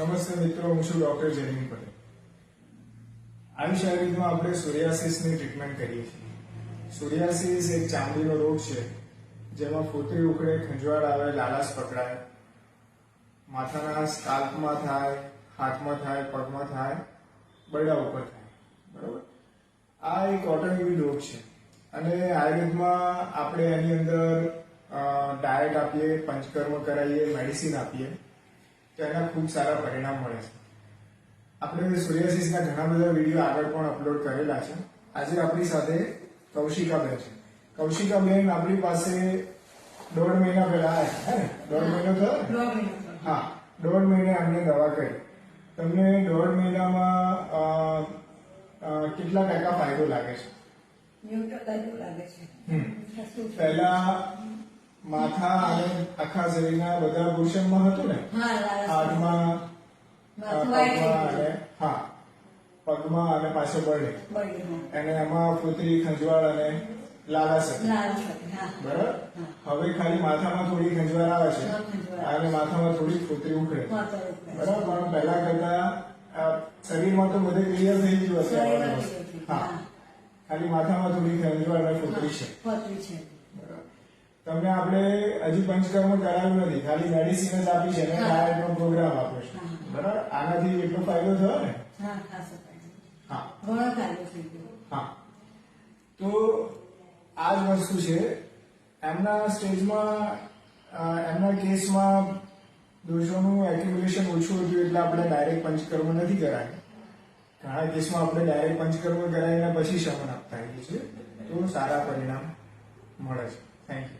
નમસ્તે મિત્રો, હું છું ડોક્ટર જયમીન પટેલ. આયુષ આયુર્વેદમાં આપણે સોરિયાસિસની ટ્રીટમેન્ટ કરીએ છીએ. સોરિયાસિસ એક ચામડીનો રોગ છે, જેમાં ફોતરી ઉખડે, ખંજવાળ આવે, લાલાશ પકડાય, માથાના સ્કાલ્પમાં થાય, હાથમાં થાય, પગમાં થાય, બરડા ઉપર થાય. બરોબર? આ એક ઓટોઇમ્યુન રોગ છે. અને આયુર્વેદમાં આપણે એની અંદર ડાયટ આપીએ, પંચકર્મ કરાવીએ મેડિસિન આપીએ. તો એના ખૂબ સારા પરિણામ મળે છે. આપણે સોરિયાસિસના ઘણા બધા વીડિયો આગળ પણ અપલોડ કરેલા છે. આજે આપણી સાથે કૌશિકાબેન છે. કૌશિકાબેન આપણી પાસે દોઢ મહિના પહેલા આવ્યા હે ને? દોઢ મહિનો થયો. હા દોઢ મહિને અમને દવા કરી. તમને દોઢ મહિનામાં કેટલા ટકા ફાયદો લાગે છે? પહેલા માથા અને આખા શરીરના બધા પોર્શનમાં હતું ને? હાથમાં હા પગમાં અને પાછળ બળે. એને અને એમાં ફૂતરી ખંજવાળ અને લાલાશ હતી. લાલ થતી, હા. બરાબર? હવે ખાલી માથામાં થોડી ખંજવાળ આવે છે. અને માથામાં થોડી ફૂતરી ઉખડે. બરાબર? પણ પહેલા કરતા શરીરમાં તો બધે ક્લિયર થઈ ગયું હશે. હા. ખાલી માથામાં થોડી ખંજવાળ અને ફૂતરી છે. બરાબર. તમને આપણે હજી પંચકર્મ કરાવ્યું નથી. ખાલી મેડિસિન જ આપી છે અને ડાયટનો પ્રોગ્રામ આપ્યો છે. બરાબર? આનાથી એટલો ફાયદો થયો ને? હા ઘણો ફાયદો હા. તો આ જ વસ્તુ છે. એમના સ્ટેજમાં એમના કેસમાં દોષોનું એક્યુમ્યુલેશન ઓછું હતું એટલે આપણે ડાયરેક્ટ પંચકર્મ નથી કરાય ઘણા કેસમાં આપણે ડાયરેક્ટ પંચકર્મ કરાવીને પછી શમન આપતા હોઈએ છીએ. તો સારા પરિણામ મળે છે. Thank you